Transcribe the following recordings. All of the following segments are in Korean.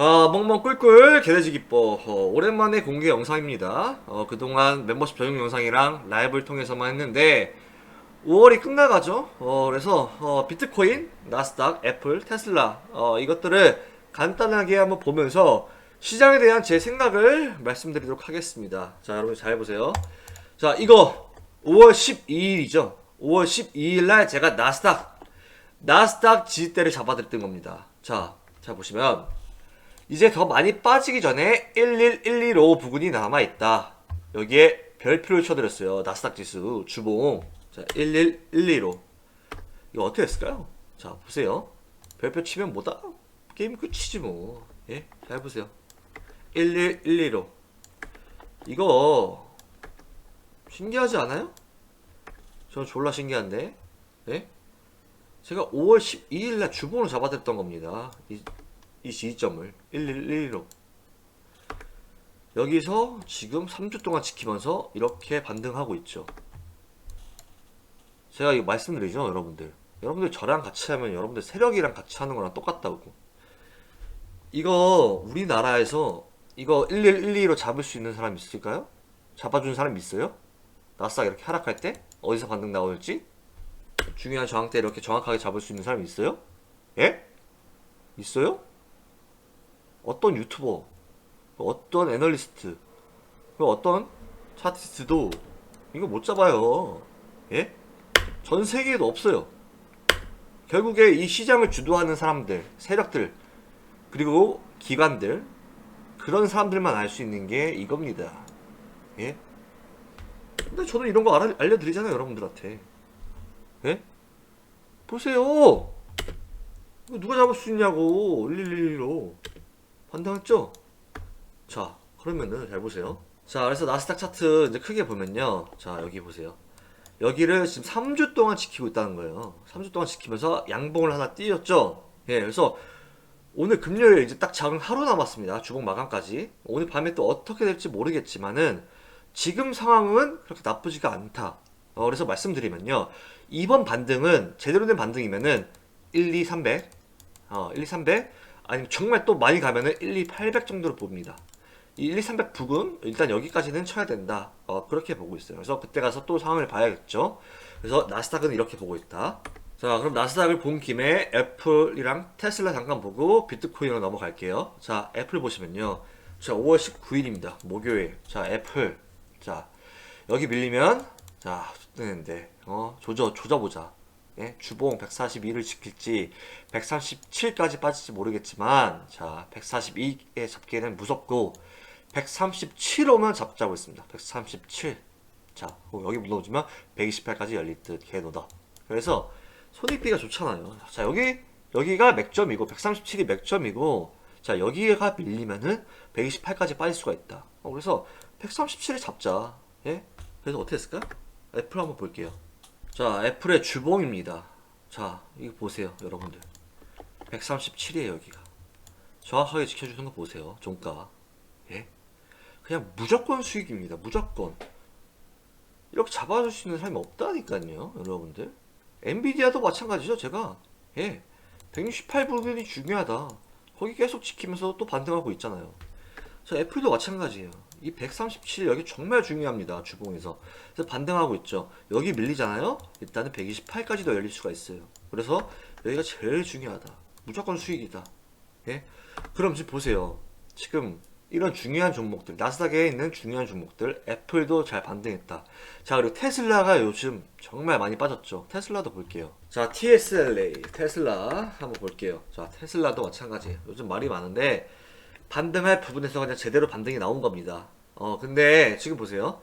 아, 멍멍 꿀꿀 개돼지 기뻐. 어, 오랜만에 공개 영상입니다. 어, 그동안 멤버십 전용 영상이랑 라이브를 통해서만 했는데 5월이 끝나가죠. 어, 그래서 어, 비트코인, 나스닥, 애플, 테슬라 어, 이것들을 간단하게 한번 보면서 시장에 대한 제 생각을 말씀드리도록 하겠습니다. 자, 여러분 잘 보세요. 자, 이거 5월 12일이죠. 5월 12일 날 제가 나스닥 나스닥 지지대를 잡아드렸던 겁니다. 자, 자 보시면 이제 더 많이 빠지기 전에 11115 부근이 남아있다. 여기에 별표를 쳐드렸어요. 나스닥 지수 주봉. 자, 11115. 이거 어떻게 했을까요? 자, 보세요. 별표 치면 뭐다? 게임 끝이지 뭐. 예? 잘 보세요. 11115. 이거 신기하지 않아요? 저 졸라 신기한데. 예? 제가 5월 12일 날 주봉을 잡아드렸던 겁니다. 이, 이 시점을 1115 여기서 지금 3주 동안 지키면서 이렇게 반등하고 있죠. 제가 이거 말씀드리죠, 여러분들. 여러분들 저랑 같이 하면 여러분들 세력이랑 같이 하는 거랑 똑같다고. 이거 우리나라에서 이거 1112로 잡을 수 있는 사람 있을까요? 잡아준 사람 있어요? 나스닥 이렇게 하락할 때 어디서 반등 나올지 중요한 저항 때 이렇게 정확하게 잡을 수 있는 사람이 있어요? 예? 있어요? 어떤 유튜버, 어떤 애널리스트, 그 어떤 차티스트도 이거 못 잡아요. 예? 전 세계에도 없어요. 결국에 이 시장을 주도하는 사람들, 세력들, 그리고 기관들, 그런 사람들만 알 수 있는 게 이겁니다. 예? 근데 저는 이런 거 알아, 알려드리잖아요, 여러분들한테. 예? 보세요! 누가 잡을 수 있냐고, 1111 로. 반등했죠? 자, 그러면은 잘 보세요. 자, 그래서 나스닥 차트 이제 크게 보면요. 자, 여기 보세요. 여기를 지금 3주 동안 지키고 있다는 거예요. 3주 동안 지키면서 양봉을 하나 띄었죠? 예, 그래서 오늘 금요일 이제 딱 작은 하루 남았습니다. 주봉 마감까지. 오늘 밤에 또 어떻게 될지 모르겠지만은 지금 상황은 그렇게 나쁘지가 않다. 어, 그래서 말씀드리면요. 이번 반등은 제대로 된 반등이면은 1, 2, 300, 어, 1, 2, 300, 아니면 정말 또 많이 가면은 1, 2, 800 정도로 봅니다. 이 1, 2, 300 부근 일단 여기까지는 쳐야 된다. 어, 그렇게 보고 있어요. 그래서 그때 가서 또 상황을 봐야겠죠. 그래서 나스닥은 이렇게 보고 있다. 자, 그럼 나스닥을 본 김에 애플이랑 테슬라 잠깐 보고 비트코인으로 넘어갈게요. 자, 애플 보시면요. 자, 5월 19일입니다. 목요일. 자, 애플. 자, 여기 밀리면 자, 뜨는데 어, 조져 조져 보자. 예? 주봉 142를 지킬지 137까지 빠질지 모르겠지만 자 142에 잡기에는 무섭고 137 오면 잡자고 있습니다 137 자, 여기 무너지면 128까지 열릴 듯 개노다. 그래서 손익비가 좋잖아요. 자, 여기 여기가 맥점이고 137이 맥점이고 자, 여기가 밀리면은 128까지 빠질 수가 있다. 어, 그래서 137을 잡자. 예? 그래서 어떻게 했을까? 애플 한번 볼게요. 자, 애플의 주봉입니다. 자, 이거 보세요, 여러분들. 137이에요, 여기가. 정확하게 지켜주는 거 보세요, 종가. 예? 그냥 무조건 수익입니다, 무조건. 이렇게 잡아줄 수 있는 사람이 없다니까요, 여러분들. 엔비디아도 마찬가지죠, 제가. 예. 168부분이 중요하다. 거기 계속 지키면서 또 반등하고 있잖아요. 자, 애플도 마찬가지예요. 이 137 여기 정말 중요합니다. 주봉에서. 그래서 반등하고 있죠. 여기 밀리잖아요. 일단은 128까지도 열릴 수가 있어요. 그래서 여기가 제일 중요하다. 무조건 수익이다. 예? 그럼 지금 보세요. 지금 이런 중요한 종목들, 나스닥에 있는 중요한 종목들, 애플도 잘 반등했다. 자, 그리고 테슬라가 요즘 정말 많이 빠졌죠. 테슬라도 볼게요. 자, TSLA, 테슬라 한번 볼게요. 자, 테슬라도 마찬가지예요. 요즘 말이 많은데, 반등할 부분에서 그냥 제대로 반등이 나온 겁니다. 어, 근데 지금 보세요.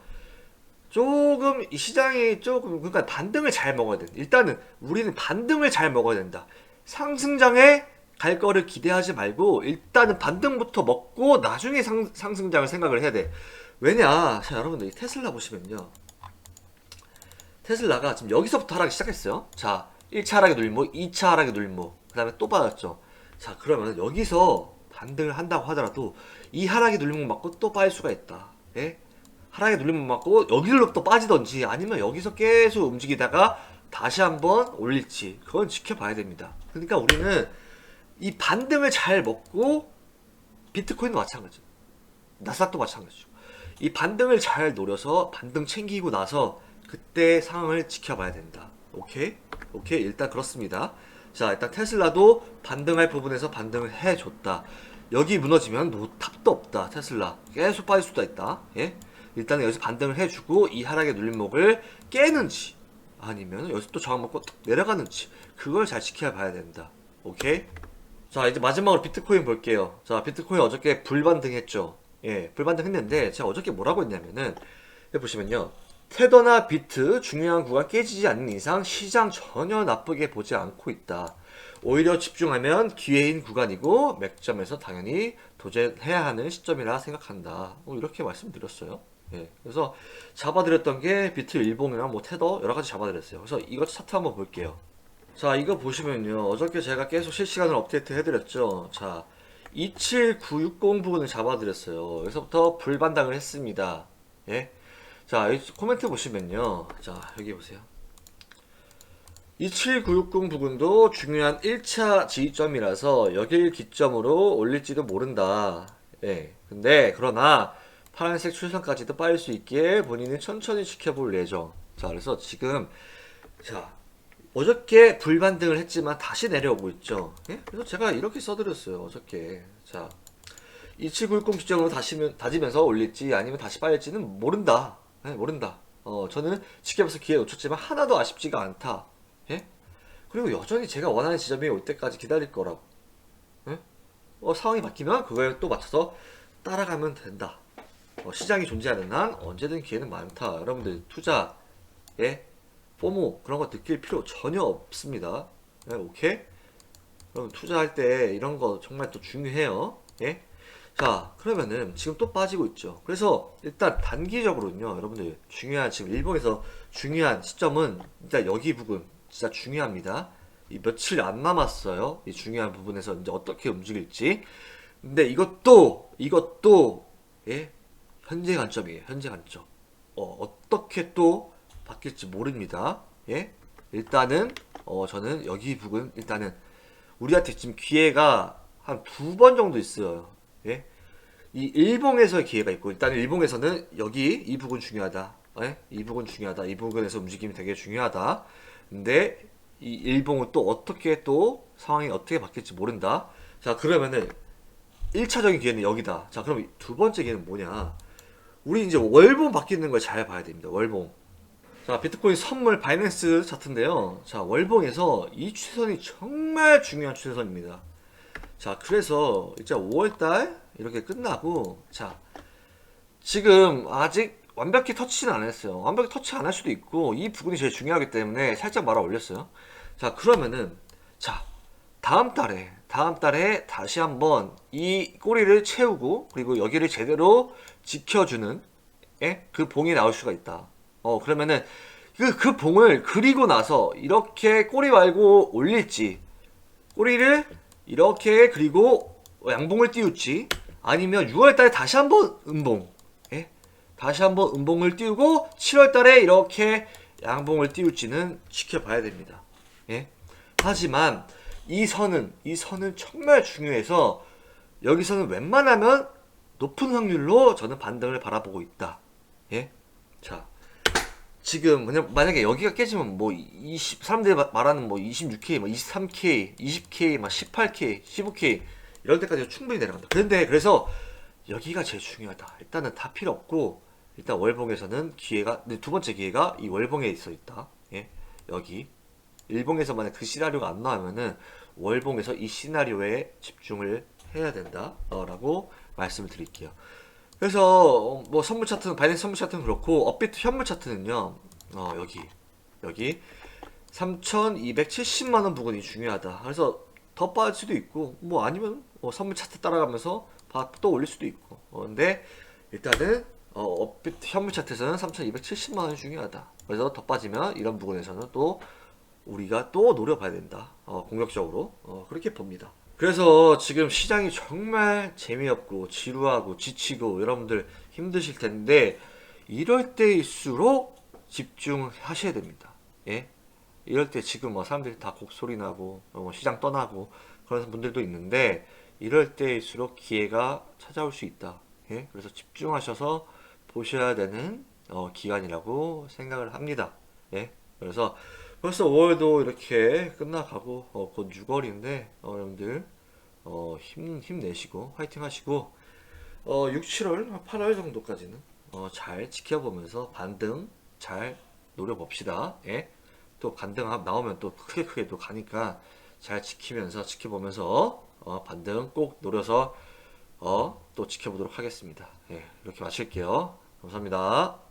조금 이 시장이 조금 그러니까 반등을 잘 먹어야 돼. 일단은 우리는 반등을 잘 먹어야 된다. 상승장에 갈 거를 기대하지 말고 일단은 반등부터 먹고 나중에 상, 상승장을 생각을 해야 돼. 왜냐? 자, 여러분들 이 테슬라 보시면요. 테슬라가 지금 여기서부터 하락이 시작했어요. 자, 1차 하락의 눌목, 2차 하락의 눌목, 그 다음에 또 빠졌죠. 자, 그러면 여기서 반등을 한다고 하더라도 이 하락의 눌림목 맞고 또 빠질 수가 있다. 예? 하락의 눌림목 맞고 여기로 또 빠지던지 아니면 여기서 계속 움직이다가 다시 한번 올릴지 그건 지켜봐야 됩니다. 그러니까 우리는 이 반등을 잘 먹고 비트코인도 마찬가지. 나스닥도 마찬가지죠. 이 반등을 잘 노려서 반등 챙기고 나서 그때 상황을 지켜봐야 된다. 오케이? 오케이. 일단 그렇습니다. 자, 일단 테슬라도 반등할 부분에서 반등을 해줬다. 여기 무너지면 노 탑도 없다. 테슬라 계속 빠질 수도 있다. 예? 일단은 여기서 반등을 해주고 이 하락의 눌림목을 깨는지 아니면 여기서 또 저항 먹고 탁 내려가는지 그걸 잘 지켜봐야 된다. 오케이? 자 이제 마지막으로 비트코인 볼게요. 자 비트코인 어저께 불반등했죠. 예, 불반등했는데 제가 어저께 뭐라고 했냐면은 보시면요. 테더나 비트 중요한 구간 깨지지 않는 이상 시장 전혀 나쁘게 보지 않고 있다. 오히려 집중하면 기회인 구간이고 맥점에서 당연히 도전해야 하는 시점이라 생각한다. 뭐 이렇게 말씀드렸어요. 예, 그래서 잡아드렸던 게 비트 일봉이나 뭐 테더 여러 가지 잡아드렸어요. 그래서 이거 차트 한번 볼게요. 자, 이거 보시면요. 어저께 제가 계속 실시간으로 업데이트 해드렸죠. 자, 27960 부분을 잡아드렸어요. 여기서부터 불반당을 했습니다. 예. 자, 이 코멘트 보시면요. 자, 여기 보세요. 27960 부분도 중요한 1차 지지점이라서 여길 기점으로 올릴지도 모른다. 예. 근데, 그러나, 파란색 출선까지도 빠질 수 있게 본인은 천천히 지켜볼 예정. 자, 그래서 지금, 자, 어저께 불반등을 했지만 다시 내려오고 있죠. 예? 그래서 제가 이렇게 써드렸어요. 어저께. 자, 2790 지점으로 다시면, 다지면서 올릴지 아니면 다시 빠질지는 모른다. 예, 모른다. 어, 저는 지켜봐서 기회 놓쳤지만 하나도 아쉽지가 않다. 예? 그리고 여전히 제가 원하는 지점이 올 때까지 기다릴 거라고. 예? 어, 상황이 바뀌면 그거에 또 맞춰서 따라가면 된다. 어, 시장이 존재하는 한 언제든 기회는 많다. 여러분들 투자, 예? 포모 그런 거 느낄 필요 전혀 없습니다. 네, 오케이? 그럼 투자할 때 이런 거 정말 또 중요해요. 예? 자, 그러면은 지금 또 빠지고 있죠. 그래서 일단 단기적으로는요, 여러분들 중요한 지금 일본에서 중요한 시점은 일단 여기 부분 진짜 중요합니다. 이 며칠 안 남았어요. 이 중요한 부분에서 이제 어떻게 움직일지. 근데 이것도 이것도 예? 현재 관점이에요. 현재 관점. 어, 어떻게 또 바뀔지 모릅니다. 예? 일단은 어 저는 여기 부분 일단은 우리한테 지금 기회가 한 두 번 정도 있어요. 예? 이 일봉에서 기회가 있고 일단 일봉에서는 여기 이 부분 중요하다. 예? 이 부분 중요하다. 이 부분에서 움직임이 되게 중요하다. 근데 이 일봉은 또 어떻게 또 상황이 어떻게 바뀔지 모른다. 자 그러면은 1차적인 기회는 여기다. 자 그럼 두 번째 기회는 뭐냐? 우리 이제 월봉 바뀌는 걸 잘 봐야 됩니다. 월봉. 자, 비트코인 선물 바이낸스 차트인데요. 자, 월봉에서 이 추세선이 정말 중요한 추세선입니다. 자, 그래서 이제 5월달 이렇게 끝나고, 자, 지금 아직 완벽히 터치는 안 했어요. 완벽히 터치 안 할 수도 있고, 이 부분이 제일 중요하기 때문에 살짝 말아 올렸어요. 자, 그러면은, 자, 다음 달에, 다음 달에 다시 한번 이 꼬리를 채우고, 그리고 여기를 제대로 지켜주는, 예? 그 봉이 나올 수가 있다. 어, 그러면은 그, 그 봉을 그리고 나서 이렇게 꼬리 말고 올릴지, 꼬리를 이렇게 그리고 양봉을 띄울지, 아니면 6월 달에 다시 한번 음봉, 예? 다시 한번 음봉을 띄우고 7월 달에 이렇게 양봉을 띄울지는 지켜봐야 됩니다. 예? 하지만 이 선은, 이 선은 정말 중요해서 여기서는 웬만하면 높은 확률로 저는 반등을 바라보고 있다. 예? 자, 지금 그냥 만약에 여기가 깨지면 뭐 20, 사람들이 마- 말하는 뭐 26K, 뭐 23K, 20K, 막 18K, 15K 이럴 때까지 충분히 내려간다. 그런데 그래서 여기가 제일 중요하다. 일단은 다 필요 없고 일단 월봉에서는 기회가 두 번째 기회가 이 월봉에 있어 있다. 예, 여기 일봉에서 만약 그 시나리오가 안 나오면은 월봉에서 이 시나리오에 집중을 해야 된다라고 말씀을 드릴게요. 그래서 어, 뭐 선물 차트는 바이낸스 선물 차트는 그렇고 업비트 현물 차트는요. 어, 여기 여기 3,270만 원 부분이 중요하다. 그래서 더 빠질 수도 있고 뭐 아니면 어, 선물 차트 따라가면서 바- 또 올릴 수도 있고. 어, 근데 일단은 어, 업비트 현물 차트에서는 3,270만 원이 중요하다. 그래서 더 빠지면 이런 부분에서는 또 우리가 또 노려봐야 된다. 어, 공격적으로 어, 그렇게 봅니다. 그래서 지금 시장이 정말 재미없고 지루하고 지치고 여러분들 힘드실 텐데 이럴 때일수록 집중하셔야 됩니다. 예? 이럴 때 지금 뭐 사람들이 다 곡소리 나고 어, 시장 떠나고 그런 분들도 있는데 이럴 때일수록 기회가 찾아올 수 있다. 예? 그래서 집중하셔서 보셔야 되는 어, 기간이라고 생각을 합니다. 예? 그래서 벌써 5월도 이렇게 끝나가고 어, 곧 6월인데 어, 여러분들 어, 힘 힘내시고 화이팅 하시고 어, 6, 7월, 8월 정도까지는 어, 잘 지켜보면서 반등 잘 노려봅시다. 예? 또 반등 하- 나오면 또 크게 크게 또 가니까 잘 지키면서 지켜보면서 어, 반등 꼭 노려서 어, 또 지켜보도록 하겠습니다. 예, 이렇게 마칠게요. 감사합니다.